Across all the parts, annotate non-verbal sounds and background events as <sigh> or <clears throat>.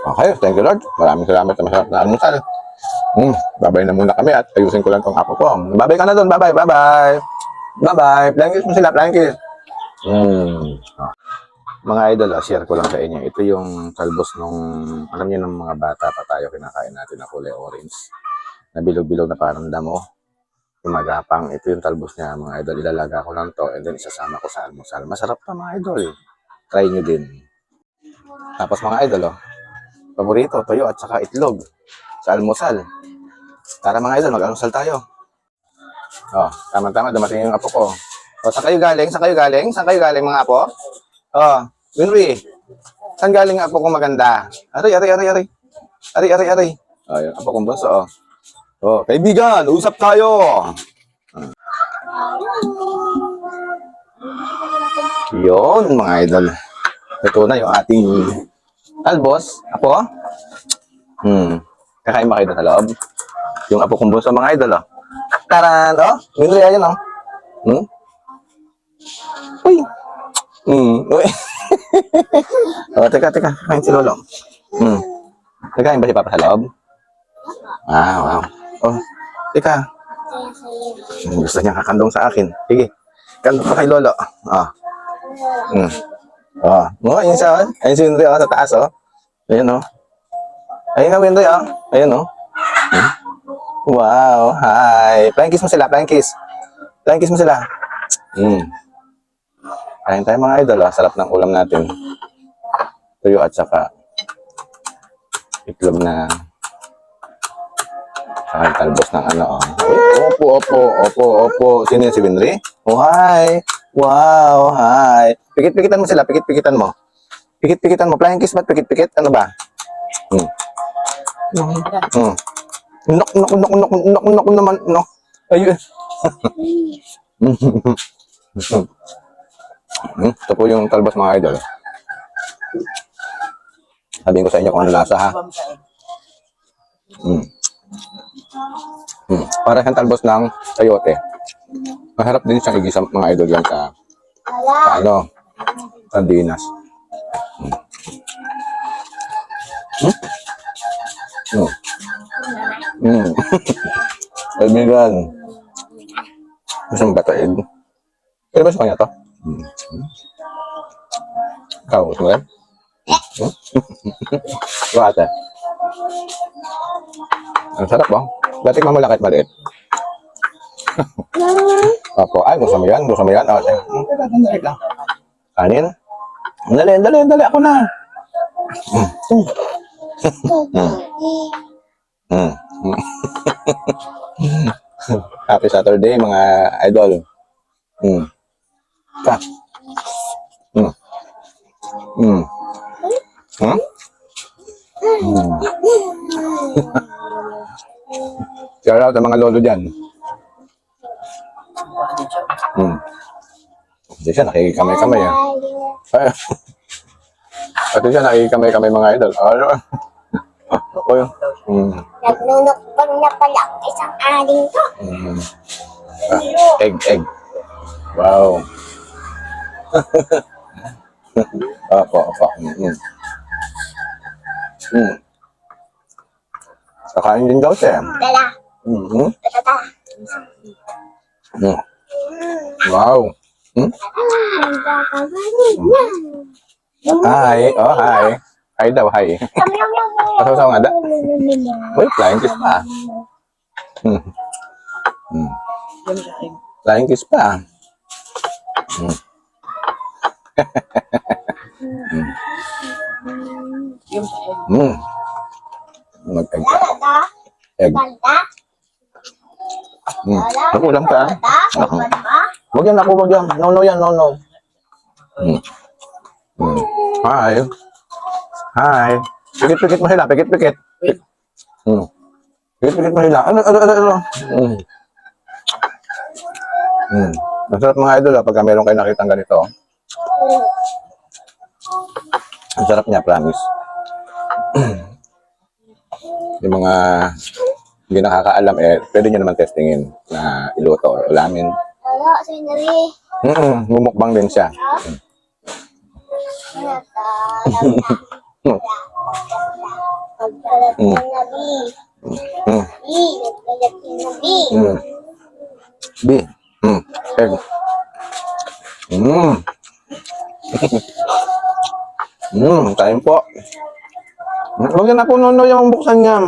Okay, thank you Lord. Maraming salamat sa masarap na almusal. Hmm, babay na muna kami at ayusin ko lang tong apo ko. Babay ka na doon. Bye-bye, bye-bye. Bye-bye. Flying kiss mo sila, flying kiss. Hmm. Mga idol, ah, share ko lang sa inyo. Ito yung talbos nung, alam niyo ng mga bata pa tayo, kinakain natin na kulay orange. Na bilog-bilog na parang damo. Gumagapang. Ito yung talbos niya, mga idol. Ilalaga ko lang to and then isasama ko sa almusal. Masarap pa, mga idol. Try nyo din. Tapos mga idol, oh, paborito, toyo at saka itlog sa almusal. Tara mga idol, mag-almusal tayo. Oh, tama-tama, dumating yung apo ko. Oh, saan kayo galing? Saan kayo galing? Saan kayo galing mga apo? Oh, Winry. Saan galing apo kong maganda? Aray, aray, aray, aray. Aray, aray, aray. Oh, yung apo kong boss, oh. Oh, kaibigan, usap tayo. Hmm. Yun, mga idol. Ito na yung ating talbos. Apo? Hmm. Kakain ba kayo sa loob? Yung apo kong bunso, mga idol, oh. Taran, oh. Winry, ayun, oh. Hmm? Uy. Hmm. Uy. <laughs> oh, teka, teka. Kain si Lolo. Hmm. Nagkain ba si Papa sa loob? Ah, wow. Oh, teka. Hmm, Gusto niya kakandong sa akin. Sige. Kandong pa kay Lolo. Ah. Hmm. Oh, oh, ayun siya. oh. Ayun si oh, sa taas, oh. Ayun, oh. Ayun na, Winry, oh. Ayun, oh. Hmm. Wow, hi. Flying kiss mo sila, flying kiss. Flying kiss mo sila. Hmm. Kain tayo mga idol, ah. sarap ng ulam natin. Tuyo at saka itlog na saka talbos ng ano. oh. Opo, opo, opo, opo. Sino yun si Winry? Oh, hi. Wow, hi. Pikit-pikitan mo sila, pikit-pikitan mo. Pikit-pikitan mo. Flying kiss ba't pikit-pikit? Ano ba? Hmm. Hmm. Nok, nok, nok, nok, nok, nok naman, nok. Ayun. <laughs> Hmm, ito po yung talbos mga idol. Sabihin ko sa inyo kung ano lasa ha. Hmm. Hmm. Para siyang talbos ng sayote. Masarap din siyang igisa mga idol yan sa, sa ano, sardinas. Hmm. Hmm. <laughs> Kaibigan. Gusto mo ba ito, Ed? Pwede ba sa kanya to? Hmm. Ikaw, gusto mo yan? Hmm? <laughs> Ate. Ang sarap ba? Dati mo malakit maliit. <laughs> Opo. Ay, gusto mo yan? Gusto mo yan? Oh. Hmm, lang. Kanin? Dali, dali, dali. Ako na. Hmm. Hmm. Hmm. <laughs> Happy Saturday, mga idol. Hmm. Pa. Hmm. Hmm. Hmm? Hmm. <laughs> Shout out sa mga lolo dyan. Hmm. Hindi siya nakikikamay-kamay ah. <laughs> Pati siya nakikikamay-kamay mga idol. Ano? Yun. Hmm. Nagnunukbang na pala ang isang aling to. Mm. Ah, egg, egg. Wow. opo, opo. Mm. Mm. Kakain din daw siya. Dala, Mm-hmm. tata. Mm. Wow. Mm? Hi. Oh, hi. Hi daw, hi. <laughs> Pasaw-saw nga da. Uy, flying kiss pa. Mm. Mm. Flying kiss pa. Mm. <laughs> Mm. Mag-egg ka. Egg. tata, Mm. Nakulang ka. tata, Ako. tata, Wag yan ako, wag yan. No, no yan, no, no. Mm. Mm. Hi. Hi. Pikit-pikit mo sila, pikit-pikit. Mm. Pikit-pikit mo sila. Ano, ano, ano, ano. Mm. Mm. Masarap mga idol ah, pagka meron kayo nakitang ganito. Ang sarap niya, promise. <clears throat> Yung mga hindi nakakaalam, eh, pwede nyo naman testingin na iluto or ulamin. Lolo, sinari. Mm, mumukbang din siya. Mm. Na na, B. Mm. B. Nagkalat na, B. Mm. B. Mm. Egg. Mm. <laughs> mm. Kain po. Huwag na po nuno yung buksan niya.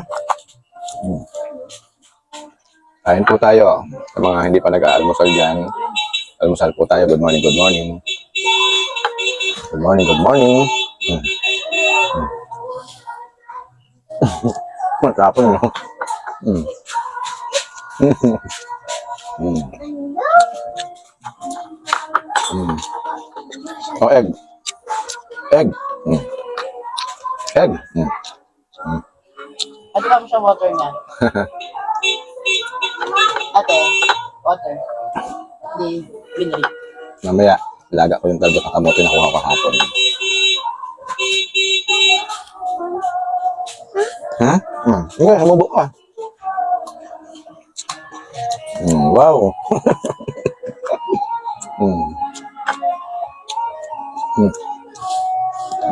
Mm. Kain po tayo. Sa mga hindi pa nag-aalmusal dyan. Almusal po tayo. Good morning, good morning. Good morning, good morning. Mm. <laughs> Mm. Matapon, no? Mm. <laughs> mm. Mm. Oh, egg. Egg. Mm. Egg. Mm. Ate, ba mo siya water niya? <laughs> Ate, water. Hindi, binili. Mamaya, laga ko yung talbo sa kamote na kuha ko kahapon. Ha? Hmm. Hindi, sumubo ka. Hmm, wow. <laughs> hmm. Hmm.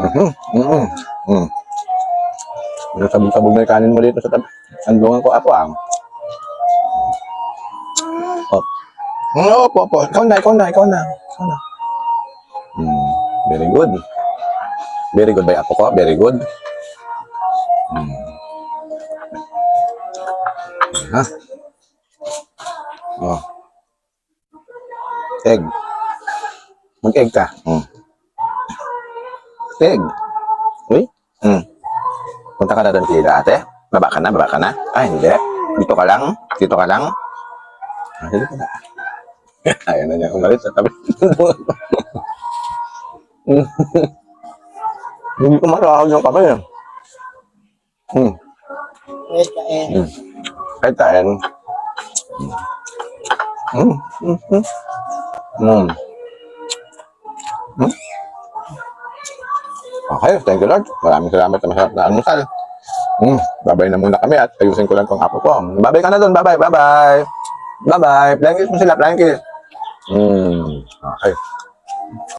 Mhm. Mhm. Hmm. Sabog-sabog na yung kanin mo dito sa tabi. Sandungan ko ako ah. Oh. Oo, opo, opo. Ikaw na, ikaw ikaw. Ikaw. Hmm. Very good. Very good by apo ko. Very good. Hmm. Ha? Oh. Egg. Mag-egg ka. Hmm. Egg. Uy. Hmm. Punta ka na doon kila ate. Baba ka na, baba ka na. Ah, hindi. Dito ka lang. Dito ka lang. Ah, dito ka na. <laughs> Ayaw na niya umalis sa tabi. <laughs> Hindi ko marahag yung kamay. eh. Hmm. Ka eh. Hmm. Kahit tain. Hmm. Hmm. Hmm. Hmm. Hmm. Okay, thank you Lord. Maraming salamat sa masarap na almusal. Hmm. Babay na muna kami at ayusin ko lang tong apo ko. Babay ka na doon. Bye-bye. Bye-bye. Bye-bye. Flying kiss mo sila. Flying. Hmm. Okay.